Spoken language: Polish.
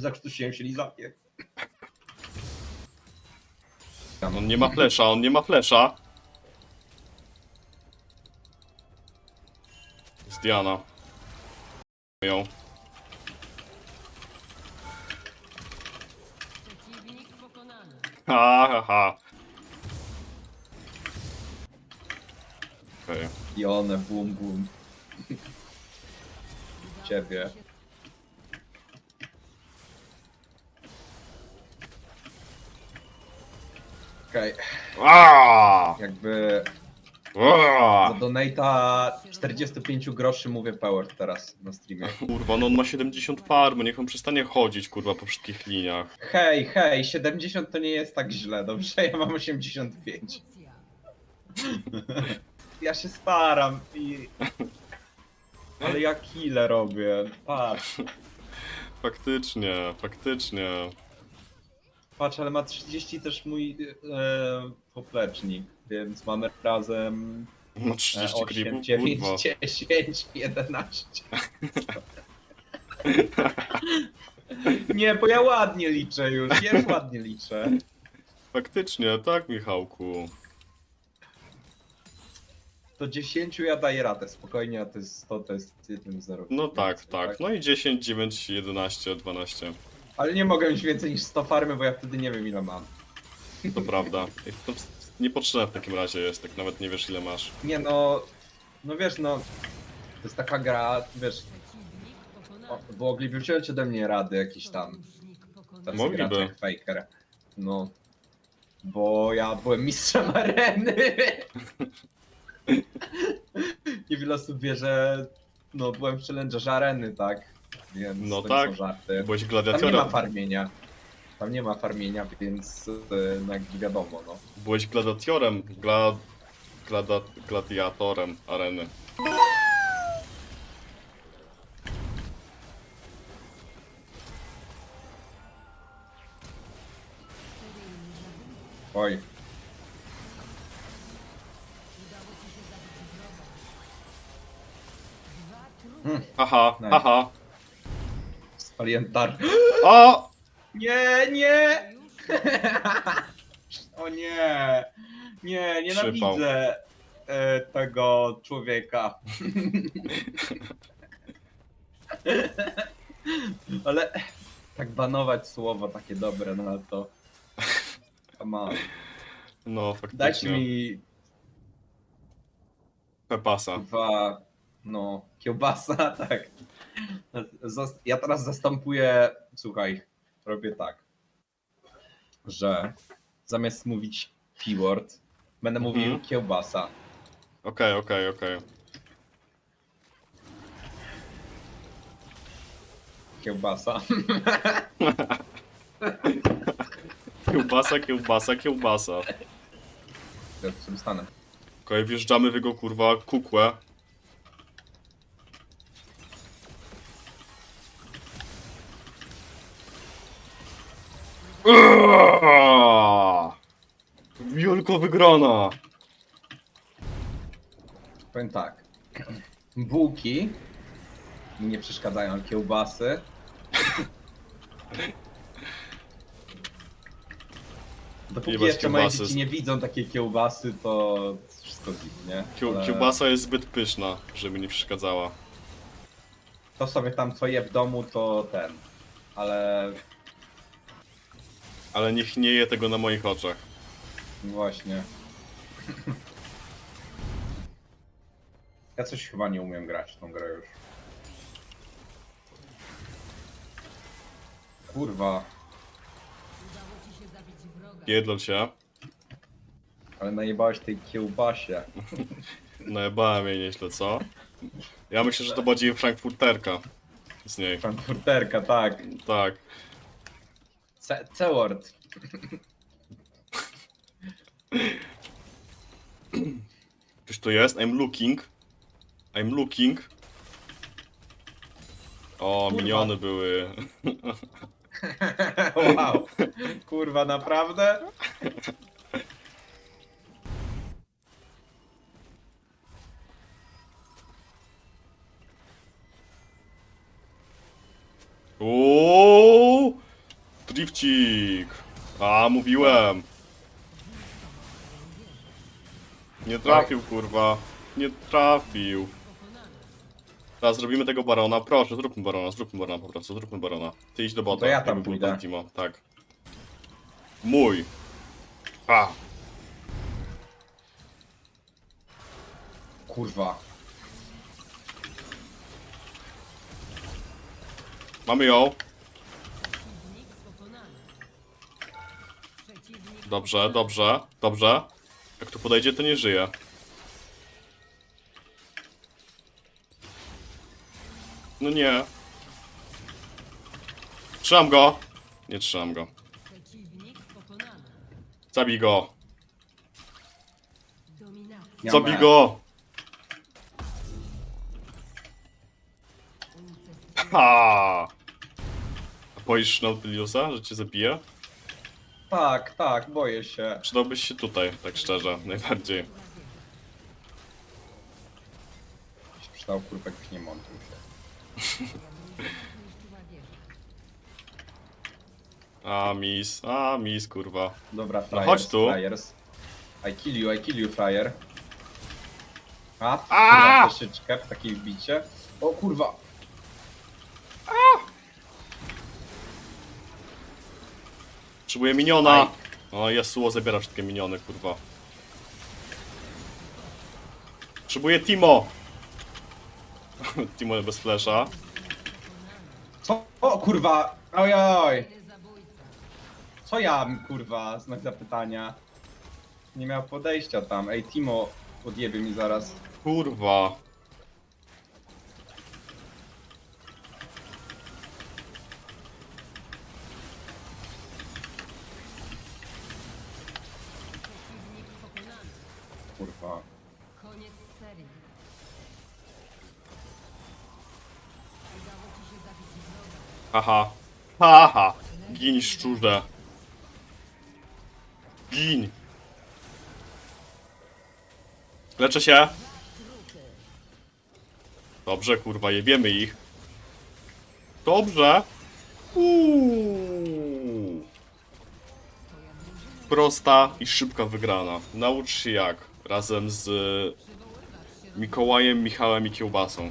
zakrztusiłem się lizakiem. On nie ma flesza, on nie ma flesza. Z Diana. Ją. Przeciwnik pokonany. Ha, ha, ha. Okej. I one, bum, bum. Ciebie. Okej, Aaaa! jakby za donata 45 groszy mówię power teraz na streamie. Kurwa, no on ma 70 farmy, niech on przestanie chodzić, kurwa, po wszystkich liniach. Hej, hej, 70 to nie jest tak źle, dobrze? Ja mam 85. Ja się staram i... Ale ja kile robię, patrz. Faktycznie, faktycznie. Patrz, ale ma 30 też mój e, poplecznik, więc mamy razem No e, 30 8, creepów, 9, kurwa. 10, 11. Nie, bo ja ładnie liczę już, ja już ładnie liczę. Faktycznie, tak Michałku. To 10 ja daję radę, spokojnie, a to jest 100, to jest 1 0. No tak, tak. No i 10, 9, 11, 12. Ale nie mogę mieć więcej niż 100 farmy, bo ja wtedy nie wiem ile mam. To prawda. I to niepotrzebne w takim razie jest, tak nawet nie wiesz ile masz. Nie no, no wiesz no, to jest taka gra, wiesz, o, mogliby wziąć ode mnie rady jakieś tam, tacy Mogliby. gracze jak Faker. No, bo ja byłem mistrzem areny. Niewiele osób wie, że no, byłem w challengerze areny, tak? Więc No to tak. są żarty. Byłeś Tam nie ma gladiatorem. farmienia. Tam nie ma farmienia, więc e, no jakby wiadomo, no. Byłeś gladiatorem. Gla... Glada... Gladiatorem areny. Oj. Hmm. Haha, Nice. haha. Spaliłem tar. O! Nie, nie! O nie! Nie, nienawidzę e, tego człowieka. Ale tak banować słowo takie dobre na to. Come on. No, faktycznie. mi Pepasa. dwa, no, kiełbasa, tak. Ja teraz zastępuję, słuchaj, robię tak, że zamiast mówić keyword, będę Mhm. mówił kiełbasa. Okej, okej, okej. Kiełbasa. Kiełbasa, kiełbasa, kiełbasa. Ja tu sobie stanę. Okej, wjeżdżamy w jego kurwa kukłę. Wielko wygrana! Powiem tak. Bułki mi nie przeszkadzają, ale kiełbasy. Dopóki Jebać jeszcze moje kiełbasy. dzieci nie widzą takiej kiełbasy, to wszystko git, nie? Kiu, Ale Kiełbasa jest zbyt pyszna, żeby nie przeszkadzała. To sobie tam co je w domu, to ten. Ale Ale niech nie je tego na moich oczach. Właśnie. Ja coś chyba nie umiem grać w tą grę już. Kurwa. Jedlą się. ale najebałeś tej kiełbasie. Najebałem jej nieźle, co? Ja myślę, że to bardziej frankfurterka z niej. Frankfurterka, tak. Tak. C- C-word. Czyż to jest? I'm looking. I'm looking. O, Kurwa. miniony były. wow. Kurwa, naprawdę? Uuu! Drifcik! A, mówiłem! Nie trafił, kurwa. Nie trafił. Teraz zrobimy tego barona. Proszę, zróbmy barona, zróbmy barona po prostu, zróbmy barona. Ty idź do bota. To ja tam jakby był pójdę. Timo, tak. Mój. A. Kurwa. Mamy ją. Dobrze, dobrze, dobrze. Jak tu podejdzie, to nie żyje. No nie. Trzymam go. Nie trzymam go. Zabij go. Zabij go. Ha! A boisz Nautiliusa, że cię zabije? Tak, tak, boję się. Przydałbyś się tutaj, tak szczerze, najbardziej. Się Przydał kurwek, nie montuj się. A, mis, a, mis, kurwa. Dobra, No flyers, chodź tu. flyers. I kill you, I kill you, flyer. A, A! kurwa, troszeczkę w takiej wbicie. O kurwa. Potrzebuję miniona. O, Yasuo zabiera wszystkie miniony, kurwa. Potrzebuję Timo. Timo bez flesza. Co? O kurwa. Ojoj. Kolejny zabójca. Co ja, kurwa, znak zapytania. Nie miał podejścia tam. Ej, Timo, odjebie mi zaraz. Kurwa. Przeciwnik pokonany. Kurwa. Koniec serii. Udało ci się zabić wroga. Haha. Haha. Gin, szczurze. Gin. Leczę się. Dobrze, kurwa, jebiemy ich. Dobrze. Uuu. Prosta i szybka wygrana. Naucz się jak. Razem z Mikołajem, Michałem i Kiełbasą.